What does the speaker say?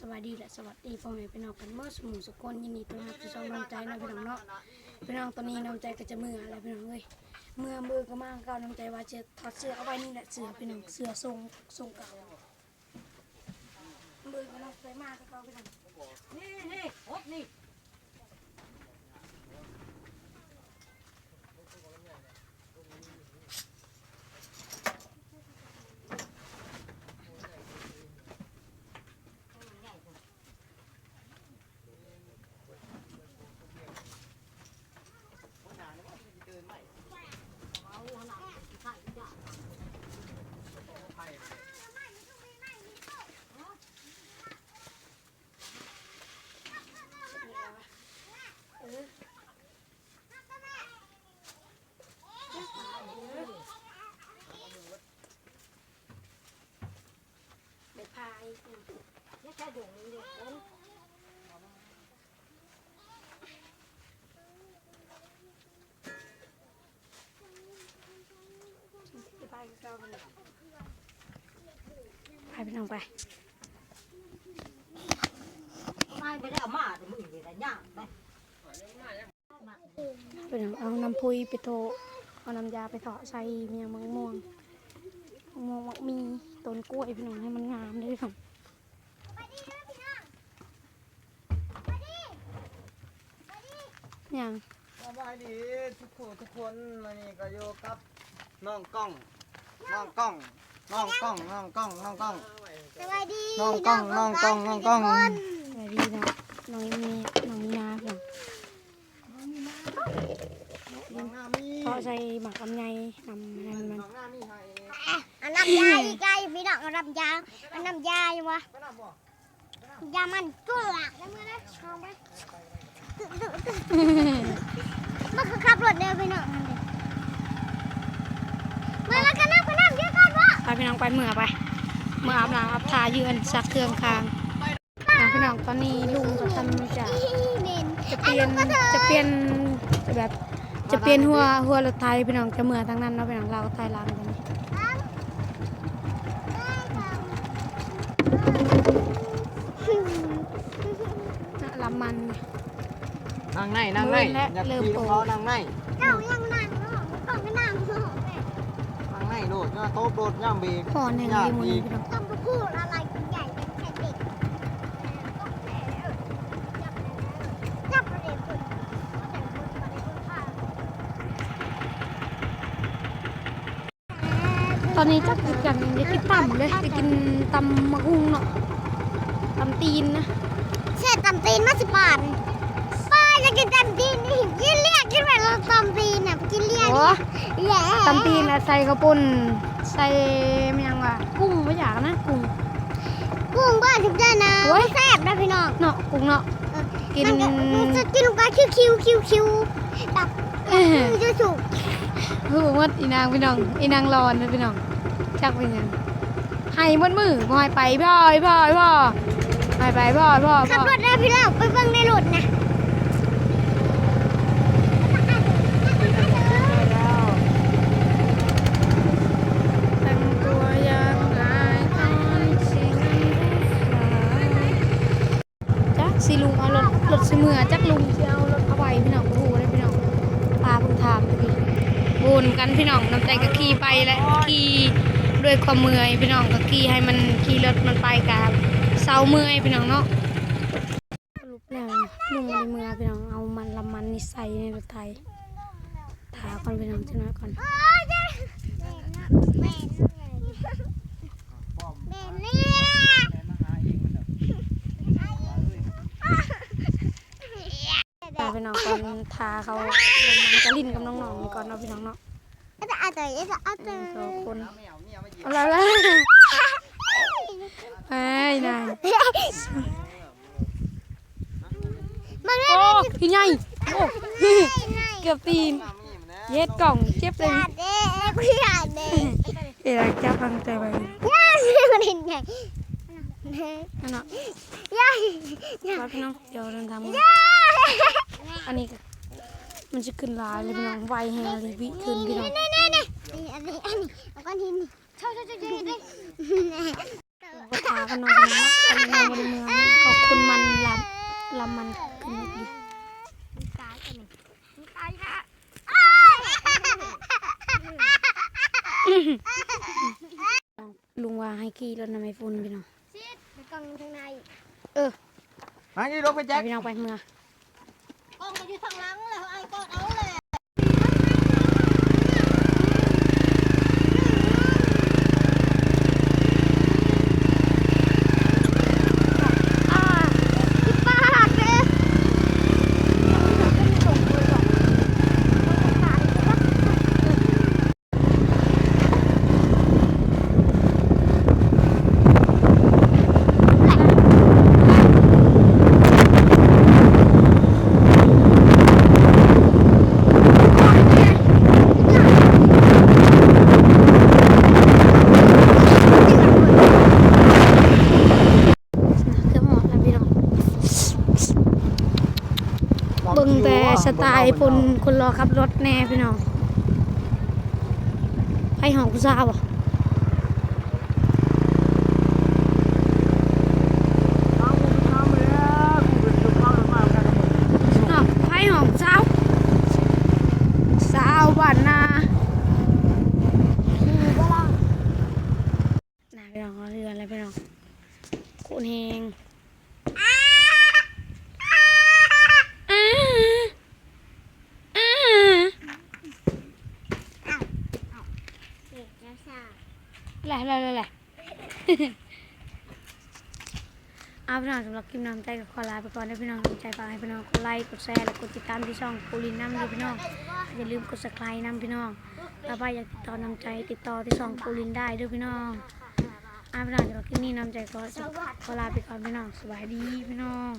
สวัสดีและสวัสดีพ่อแม่พี่น้องกันเมื่อสมุนสุลยินดีต้อนรับสู่ช่องน้องใจนะพี่น้องเนาะพี่น้องตอนนี้น้องใจก็จะมืออะไรพี่น้องเลยเมื่อมือก็มาเก่าน้องใจว่าจะถอดเสื้อเอาไว้นี่แหละเสื้อพี่น้องเสื้อทรงทรงเก่ามือก็น้ำใจมากก็เก่าพี่น้องนี่นี่โอ๊นี่ เออเดี๋ยวพาย นี่แค่ดวงนี้เลยคน เดี๋ยวพายก็เก่าพี่น้องพายพี่น้องไปไม่ไปได้เอามาแต่มึงเลยนะย่างไปพี่น้องเอาน้ำพุยไปโทเอาน้ำยาไปเถาะใส่เมียงมะม่วงมะม่วงมะมีต้นกล้วยพี่น้องให้มันงามเลยพี่น้องอย่างสบายดีทุกคนทุกคนมานี่ก็อยู่กับน้องกล้อง น้องกล้องน้องกล้องน้องกล้องน้องกล้อง สวัสดีน้องกล้องน้องกล้องน้องกล้อง สวัสดีนะน้องมีน้องมีนาพี่น้องน้องหน้ามีเถาะใส่หมักลำไยนำให้มันน้องหน้ามีให้อันน้ำยาอีกไก่พี่น้องเอาน้ำยาอันน้ำยาอยู่วะไปน้ำบ่ยามันจุ่หลักแล้วเมื่อนะเอาไปมันคือขับรถเร็วพี่น้องนั่นเด็มาแล้วกันน้ำกัน พี่น้องไปเมื่อไป เมื่ออาบน้ำอาบทาเยือนซักเครื่องคางอะพี่น้องตอนนี้ลุงก็ทำจะเด่นจะเปลี่ยนจะเปลี่ยนแบบจะเปลี่ยนหัวหัวรถไทยพี่น้องจะเมื่อทั้งนั้นเนาะพี่น้องเราไทยล้างกันนี่น่ะลำมันนั่งในนั่งในมือและอย่าเริ่มตีโตเขานั่งในเจ้ายังนั่งเนาะกล่องก็นั่งเนาะแม่ นั่งใน โดดย่าโต๊ะโดดย่ามเบรกห่อหนึ่งย่าดีหมดเลอียกพี่น้องต้องไปพูดอะไรกันใหญ่เป็นแค่เด็กจับประเด็นคุณแต่คุณประเด็นคุณค่ะตอนนี้จักกินกันจะกินต่ำเลยจะกินตำมะฮุงเนาะตำตีนนะเช่ตำตีนมาสิบบาทป้าจะกินตำตีนนี่กินเรียกกินแบบเราตำตีนน่ะกินเรียกโอ้แหละตำตีนอะใส่กระปุ่น ใส่เมียงว่ากุ้งไม่อยากนะกุ้งกุ้งบ้านทุกเจ้านะโอ้ยแซ่บนะพี่น้องเนาะกุ้งเนาะกินมันจะกินลงไปคิวคิวคิวคิวแบบเอ้ยจะสุกคือบอกว่าอีนางพี่น้องอีนางรอนนะพี่น้องจักเป็นหยังให้หมดมือบ่ให้ไปพ่อพ่อพ่อให้ไปพ่อพ่อขัพ่บอรถได้พี่น้องไปเบิ่งในรถนะ แต่งตัวอย่างไรตอนสิงจัก สิลุงเอารถรถสิเมือจักลุงสิเอารถเอาไว้พี่น้องโอ้โหได้พี่น้องปลาเพิ่งถามเมื่อกี้วนกันพี่น้องน้ำใจก็ขี่ไปแล้วขี่ด้วยความเมื่อยพี่น้องก็ขี่ให้มันขี่รถมันไปกับเสาเมื่อยพี่น้องเนาะสรุปแล้วลุงในเมืองพี่น้องเอามันละมันนี่ใส่ในรถไทยถาก่อนพี่น้องจะน้อยก่อน โอ้ยเจ้าแม่นะแม่นะแม่นี่ แต่มาหาเองมันเด้อ พาพี่น้องก่อน ทาเขาลงมันจะลิ้นกับน้องๆนี่ก่อนเนาะพี่น้องเนาะจะเอาตัวจะเอาหตัวนึ่งสองคนเอาแมวเมียมาเหยียบเอาละละไอ้ยนายมันไม่โอ้ได้พี่ใหญ่โอ้เกือบตีนน้ำมีมันนะเย็ดกล่องเจ็บเลยขาดเด้พี่ขาดเด้เดี๋ยวจะฟังใจไปย่าสิมันเห็นไงนั่นเนาะย่าว่าพี่น้องเดี๋ยวเดินทางมาอันนี้ก็ มันจะขึ้นลายเลยพี่น้องไวแฮงเลยวิขึ้นพี่น้องนี่นี่นี่นี่อันนี้อันนี้เอาก้อนหินนี่ชอบชอบชอบชอบนี่เราก็ถากันน่อยนะตอนนี้เราบริเมืองขอบคุณมันลำลำมันขึ้นอยู่ตายกันนี่ตายค่ะลุงว่าให้ขี่รถนำไอโฟนพี่น้องชิดไปกล่องข้างในเออมานี่ลงไปแจ็คพี่น้องไปเมือง อยู่ทางหลังแล้วไอ้กอดเอาพี่ป้าหักเลยเครื่องหมอแล้วพี่น้องเบิ่งแต่ สไตล์คนคนรอขับรถแน่พี่น้องไพ่หองกูทราบอะเอาผมทำแล้วกูเป็นลูกเข้าหรือมากันเนาะไพ่หองเจ้าสาวบ้านนาน่าพี่น้องเอาเรืออะไรพี่น้องโคนเฮงอ้าอ้า เด็กนะสาวแหละแหลลลอาพี่น้องสำหรับคลิปน้ำใจกับขอลาไปก่อนนะพี่น้องสนใจฝากให้พี่น้องกดไลค์กดแชร์และกดติดตามที่ช่องปูลินน้ำด้วยพี่น้องอย่าลืมกดสไครต์น้ำพี่น้องถ้าใครอยากติดต่อน้ำใจติดต่อที่ช่องปูลินได้ด้วยพี่น้องอาพี่น้องสำหรับคลิปนี้น้ำใจก็ขอลาไปก่อนพี่น้องสบายดีพี่น้อง